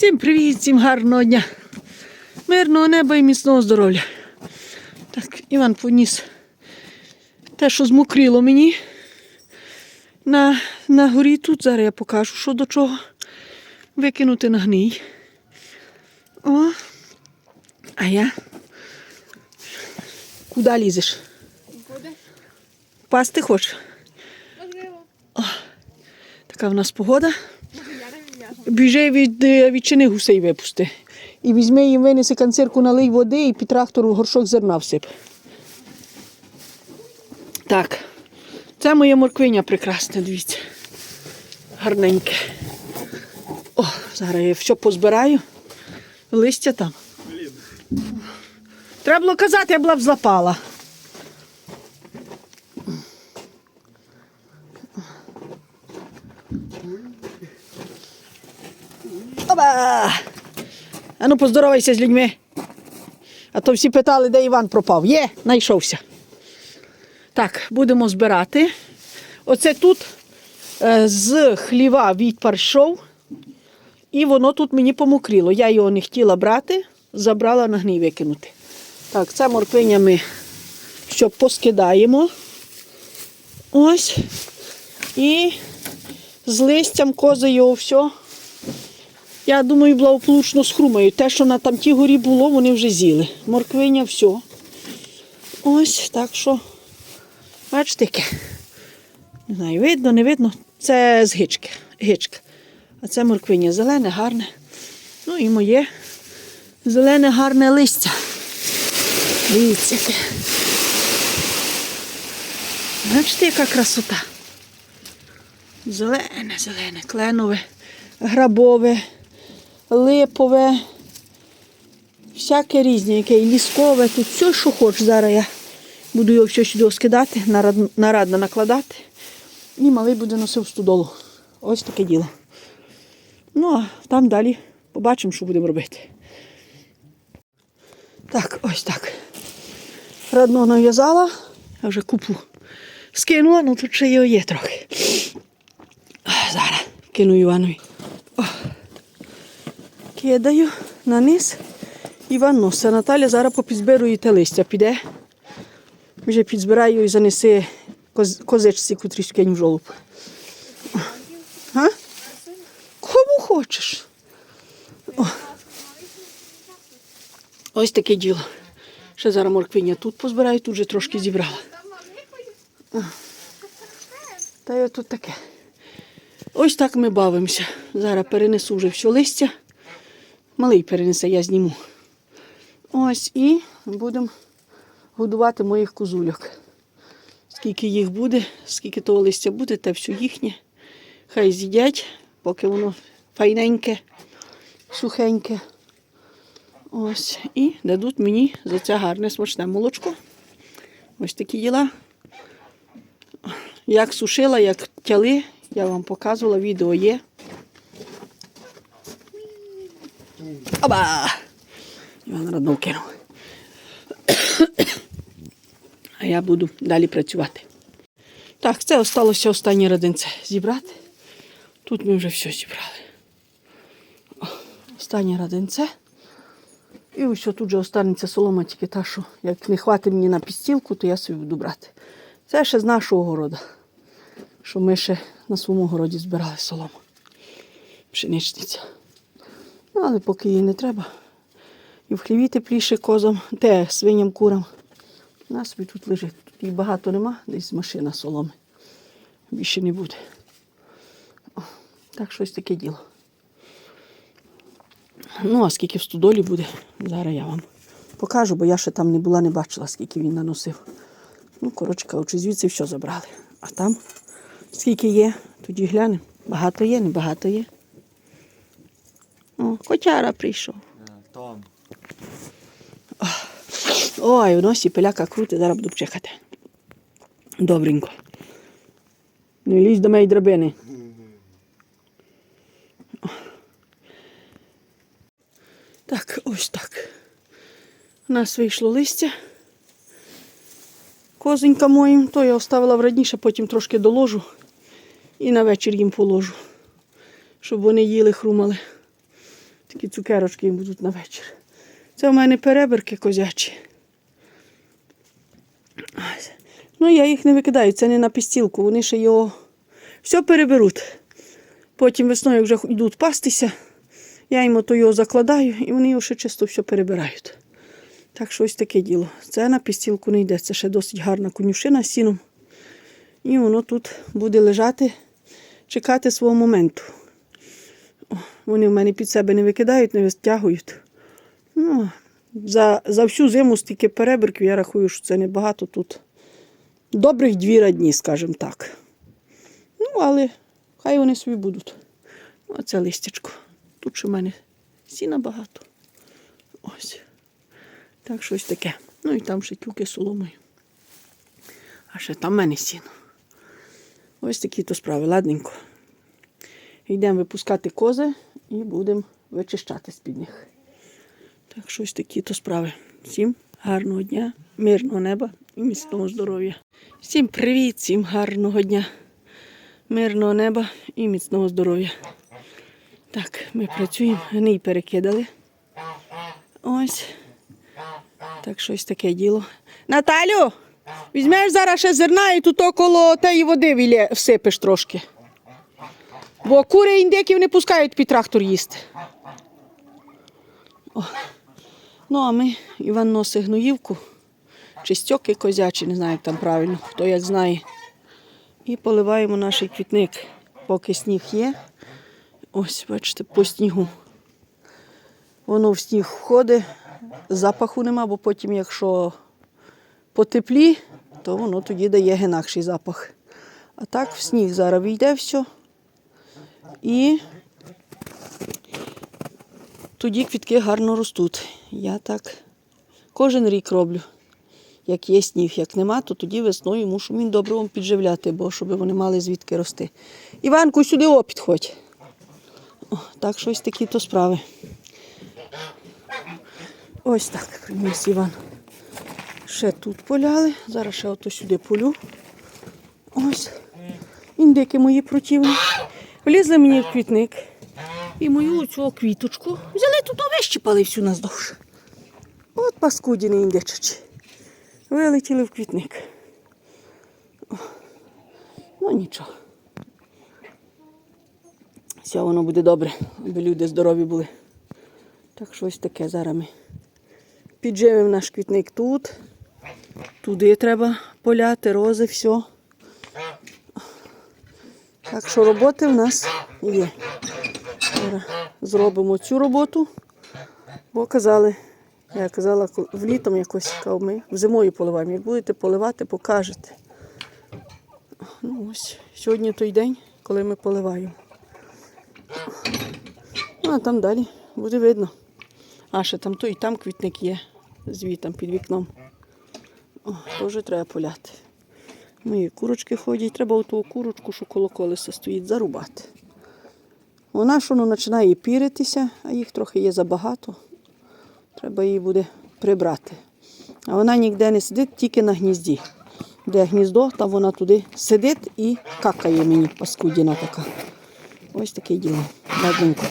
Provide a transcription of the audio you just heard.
Всім привіт, всім гарного дня. Мирного неба і міцного здоров'я. Так, Іван поніс те, що змокріло мені. На, на горі тут зараз я покажу, що до чого. Викинути на гній. О. А я. Куди лізеш? Буде? Пасти хочеш? Можливо. Така в нас погода. Біжи від е, відчини гусей випусти. І візьми їм винеси канцирку, налий води і під трактору горшок зерна всип. Так. Це моя морквиня прекрасна, дивіться. Гарненьке. О, зараз я все позбираю. Листя там. Треба було казати, я була б злапала. Поздоровайся з людьми. А то всі питали, де Іван пропав. Є, знайшовся. Так, будемо збирати. Оце тут е, з хліва відпар йшов, і воно тут мені помокріло. Я його не хотіла брати, забрала на гній викинути. Так, це морквиня ми що поскидаємо. Ось. І з листям кози його все. Я думаю, благополучно схрумаю. Те, що на тамтій горі було, вони вже з'їли. Морквиня, все. Ось так що. Бачите, яке. Не знаю, видно, не видно. Це з гички. Гичка. А це морквиня зелене, гарне. Ну і моє зелене гарне листя. Дивіться. Бачите, яка красота. Зелене, зелене, кленове, грабове, липове, всяке різне, яке ліскове, тут все, що хочеш. Зараз я буду його все сюди скидати, нарадно накладати. І малий буде носив в стодолу. Ось таке діло. Ну, а там далі побачимо, що будемо робити. Так, ось так. Радно нав'язала, я вже купу скинула, ну тут ще його є трохи. Зараз кину Іванові. Кидаю на низ. Іван носить. Наталя зараз попідзбирує те листя. Піде. Вже підзбираю і занесе коз, козичці, котрі скинь в жолоб. Кому хочеш. О. Ось таке діло. Ще зараз морквиня тут позбираю, тут вже трошки зібрала. Та й тут таке. Ось так ми бавимося. Зараз перенесу вже все листя. Малий перенесе, я зніму. Ось і будемо годувати моїх козульок. Скільки їх буде, скільки того листя буде, те все їхнє. Хай з'їдять, поки воно файненьке, сухеньке. Ось. І дадуть мені за це гарне смачне молочко. Ось такі діла. Як сушила, як тяли, я вам показувала, відео є. Оба! Іван радно кинув. А я буду далі працювати. Так, це осталося останнє радинце зібрати. Тут ми вже все зібрали. Останнє радинце. І ось тут же останеться солома, тільки та, що як не хватить мені на підстілку, то я собі буду брати. Це ще з нашого городу, що ми ще на своєму городі збирали солому. Пшеничниця. Ну, але поки її не треба. І в хліві тепліше козам, те свиням курам. Нас собі тут лежить. Тут її багато нема, десь машина соломи. Більше не буде. О, так щось таке діло. Ну, а скільки в стодолі буде, зараз я вам покажу, бо я ще там не була, не бачила, скільки він наносив. Ну, коротше кажучи, звідси все забрали. А там скільки є, тоді глянемо. Багато є, небагато є. О, котяра прийшов. Том. Ой, у носі пиляка крути, зараз буду чекати. Добренько. Не лізь до моєї драбини. Так, ось так. У нас вийшло листя. Козенька моїм, то я оставила в потім трошки доложу і на вечір їм положу, щоб вони їли, хрумали. Такі цукерочки їм будуть на вечір. Це в мене перебірки козячі. Ну, я їх не викидаю, це не на пістілку, вони ще його все переберуть. Потім весною вже йдуть пастися, я їм ото його закладаю і вони його ще чисто все перебирають. Так що ось таке діло. Це на пістілку не йде, це ще досить гарна конюшина з сіном. І воно тут буде лежати, чекати свого моменту. Вони в мене під себе не викидають, не витягують. Ну, за, за всю зиму стільки перебірків, я рахую, що це небагато тут. Добрих дві радні, скажімо так. Ну, але хай вони собі будуть. Оце листячко. Тут ще в мене сіна багато. Ось. Так, щось таке. Ну і там ще тюки соломою. А ще там в мене сіно. Ось такі то справи, ладненько. Йдемо випускати кози і будемо вичищати з-під них. Так, щось такі то справи. Всім гарного дня, мирного неба і міцного здоров'я. Всім привіт, всім гарного дня, мирного неба і міцного здоров'я. Так, ми працюємо, гній перекидали. Ось. Так, щось таке діло. Наталю, візьмеш зараз ще зерна і тут около тієї води вілє, всипеш трошки. Бо кури індиків не пускають під трактор їсти. О. Ну, а ми, Іван носить гноївку, чи стьоки козячі, не знаю, як там правильно, хто як знає. І поливаємо наш квітник, поки сніг є. Ось, бачите, по снігу. Воно в сніг входить, запаху нема, бо потім, якщо потеплі, то воно тоді дає інакший запах. А так в сніг зараз війде все. І тоді квітки гарно ростуть. Я так кожен рік роблю. Як є сніг, як нема, то тоді весною мушу він добривом підживляти, бо щоб вони мали звідки рости. Іванку, сюди о, підходь. О, так щось такі то справи. Ось так приніс Іван. Ще тут поляли. Зараз ще ото сюди полю. Ось. Індики мої противні. Влізли мені в квітник. І мою цю квіточку взяли тут вищипали всю наздовж. От паскудіни індичачі. Вилетіли в квітник. О, Ну нічого. Все воно буде добре, аби люди здорові були. Так щось таке зараз ми підживемо наш квітник тут. Туди треба поляти, рози, все. Так що роботи в нас є. Зробимо цю роботу, бо казали, я казала, влітом якось ми зимою поливаємо. Як будете поливати, покажете. Ну ось, сьогодні той день, коли ми поливаємо. Ну, а там далі буде видно. А ще там той і там квітник є, звітом під вікном. О, теж треба поляти. Мої курочки ходять, треба оту курочку, що коло колеса стоїть, зарубати. Вона ж воно починає піритися, а їх трохи є забагато. Треба її буде прибрати. А вона ніде не сидить, тільки на гнізді. Де гніздо, там вона туди сидить і какає мені паскудіна така. Ось таке діло. Ладненько.